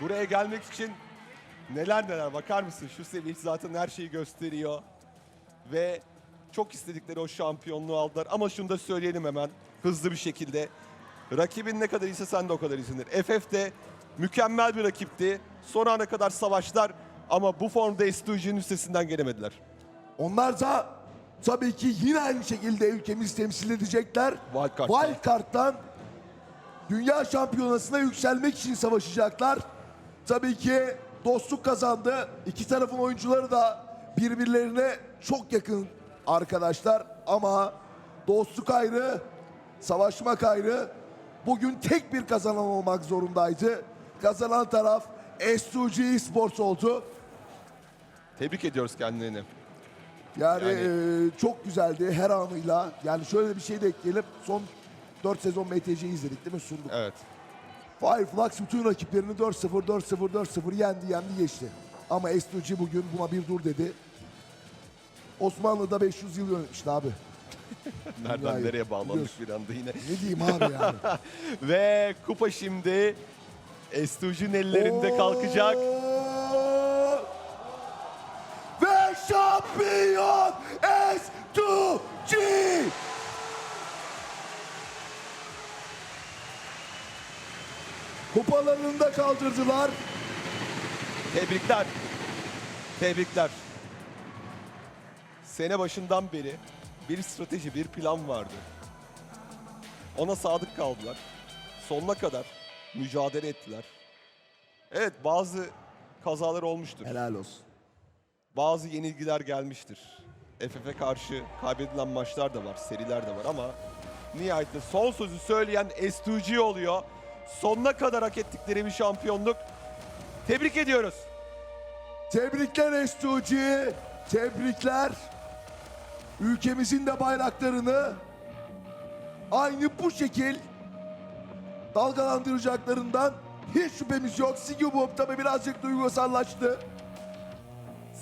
Buraya gelmek için neler neler bakar mısın? Şu sevinç zaten her şeyi gösteriyor. Ve çok istedikleri o şampiyonluğu aldılar. Ama şunu da söyleyelim hemen hızlı bir şekilde. Rakibin ne kadar iyiyse sen de o kadar iyisindir. FF de mükemmel bir rakipti. Son ana kadar savaştılar ama bu formda S2G'nin üstesinden gelemediler. Onlar da tabii ki yine aynı şekilde ülkemizi temsil edecekler. Wildcard'da. Wildcard'dan Dünya Şampiyonası'na yükselmek için savaşacaklar. Tabii ki dostluk kazandı. İki tarafın oyuncuları da birbirlerine çok yakın arkadaşlar. Ama dostluk ayrı, savaşmak ayrı. Bugün tek bir kazanan olmak zorundaydı. Kazanan taraf S2G Esports oldu. Tebrik ediyoruz kendilerini. Yani, Yani- eee, çok güzeldi her anıyla. Yani şöyle bir şey de ekleyelim. Son 4 sezon MTC'yi izledik değil mi? Sunduk. Evet. Fireflux bütün rakiplerini 4-0, 4-0, 4-0 yendi, yendi geçti. Ama S2G bugün buna bir dur dedi. Osmanlı'da 500 yıl yönetmişti abi. Nereden Dünyayı nereye bağlandık bir anda yine. Ne diyeyim abi yani. Ve kupa şimdi S2G'nin ellerinde kalkacak. Oo! Ve şampiyon S2G! Kupalarını da kaldırdılar. Tebrikler. Tebrikler. Sene başından beri bir strateji, bir plan vardı. Ona sadık kaldılar. Sonuna kadar mücadele ettiler. Evet bazı kazalar olmuştur. Helal olsun. Bazı yenilgiler gelmiştir. FF'e karşı kaybedilen maçlar da var, seriler de var ama nihayetinde son sözü söyleyen S2G oluyor. Sonuna kadar hak ettikleri bir şampiyonluk. Tebrik ediyoruz. Tebrikler S2G. Tebrikler. Ülkemizin de bayraklarını aynı bu şekil dalgalandıracaklarından hiç şüphemiz yok. Sigubum tabi birazcık duygusallaştı.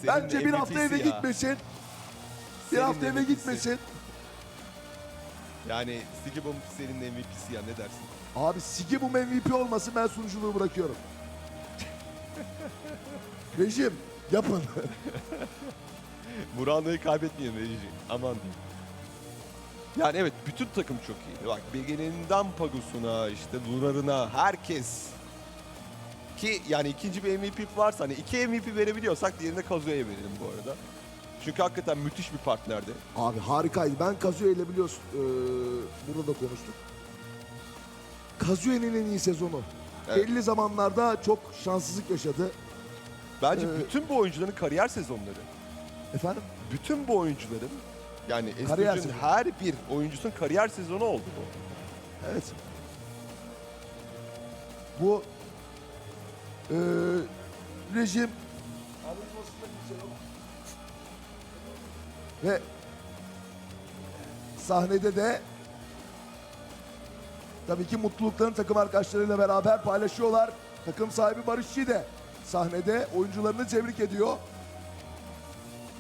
Senin Bence bir hafta eve ya. gitmesin. Bir Senin hafta eve MVP'si. gitmesin. Yani Sigibum senin MVP'si ya ne dersin? Abi Sigibum MVP olmasın ben sunuculuğu bırakıyorum. Rejim yapın. Murana'yı kaybetmeyin Reji. Aman diyeyim. Yani evet bütün takım çok iyi. Bak Begin'inden Pagus'una işte Lunar'ına herkes ki yani ikinci bir MVP varsa hani iki MVP verebiliyorsak diğerini de Kazuha'ya verelim bu arada. Çünkü hakikaten müthiş bir partnerdi. Abi harikaydı. Ben Kazuya ile biliyorsun eee, burada da konuştuk. Kazuye'nin en iyi sezonu. Evet. Belli zamanlarda çok şanssızlık yaşadı. Bence Ee, bütün bu oyuncuların kariyer sezonları, Efendim? bütün bu oyuncuların yani Kariyer S2G'nin sezonu. her bir oyuncusunun kariyer sezonu oldu bu. Evet. Bu eee, rejim ve sahnede de tabii ki mutluluklarını takım arkadaşlarıyla beraber paylaşıyorlar. Takım sahibi Barışçı de sahnede oyuncularını tebrik ediyor.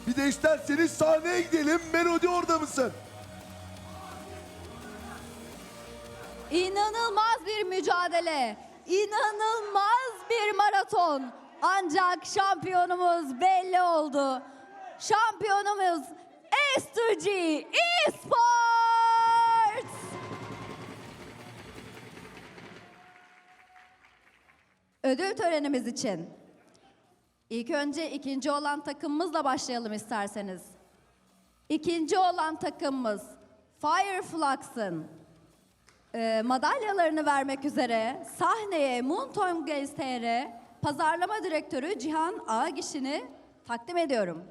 Bir de isterseniz sahneye gidelim. Melodi orada mısın? İnanılmaz bir mücadele. İnanılmaz bir maraton. Ancak şampiyonumuz belli oldu. Şampiyonumuz S2G Esports. Ödül törenimiz için ilk önce ikinci olan takımımızla başlayalım isterseniz. İkinci olan takımımız Fireflux'ın e, madalyalarını vermek üzere sahneye Moontown Games TR pazarlama direktörü Cihan Ağagişin'i takdim ediyorum.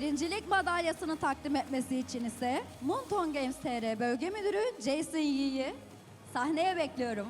Birincilik madalyasını takdim etmesi için ise Munton Games TR Bölge Müdürü Jason Yi'yi sahneye bekliyorum.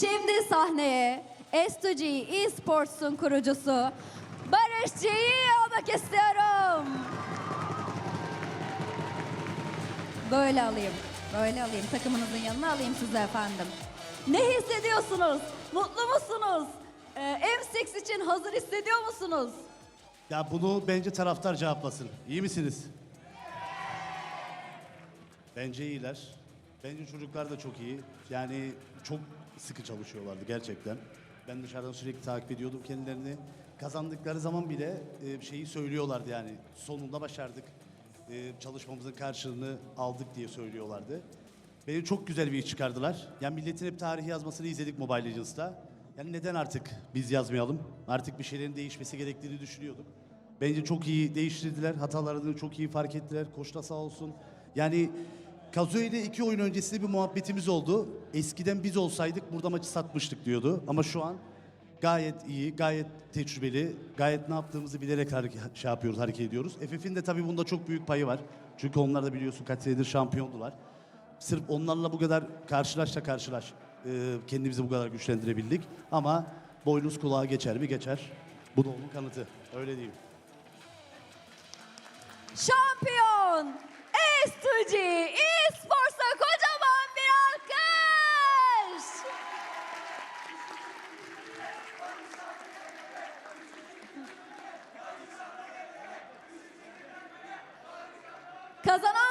Şimdi sahneye S2G Esports'un kurucusu Barış Çiğ'i almak istiyorum. Böyle alayım, böyle alayım. Takımınızın yanına alayım size efendim. Ne hissediyorsunuz? Mutlu musunuz? Ee, M6 için hazır hissediyor musunuz? Ya bunu bence taraftar cevaplasın. İyi misiniz? Bence iyiler. Bence çocuklar da çok iyi. Yani çok sıkı çalışıyorlardı gerçekten. Ben dışarıdan sürekli takip ediyordum kendilerini. Kazandıkları zaman bile e, şeyi söylüyorlardı yani. Sonunda başardık. E, çalışmamızın karşılığını aldık diye söylüyorlardı. Beni çok güzel bir iş çıkardılar. Yani milletin hep tarihi yazmasını izledik Mobile Legends'ta. Yani neden artık biz yazmayalım? Artık bir şeylerin değişmesi gerektiğini düşünüyorduk. Bence çok iyi değiştirdiler. Hatalarını çok iyi fark ettiler. Koç da sağ olsun. Yani Kazuya ile iki oyun öncesinde bir muhabbetimiz oldu. Eskiden biz olsaydık burada maçı satmıştık diyordu. Ama şu an gayet iyi, gayet tecrübeli, gayet ne yaptığımızı bilerek hareket, şey yapıyoruz, hareket ediyoruz. FF'in de tabii bunda çok büyük payı var. Çünkü onlar da biliyorsun kaç senedir şampiyondular. Sırf onlarla bu kadar karşılaş da karşılaş e, kendimizi bu kadar güçlendirebildik. Ama boynuz kulağa geçer mi? Geçer. Bu da onun kanıtı. Öyle diyeyim. Şampiyon S2G Kazanan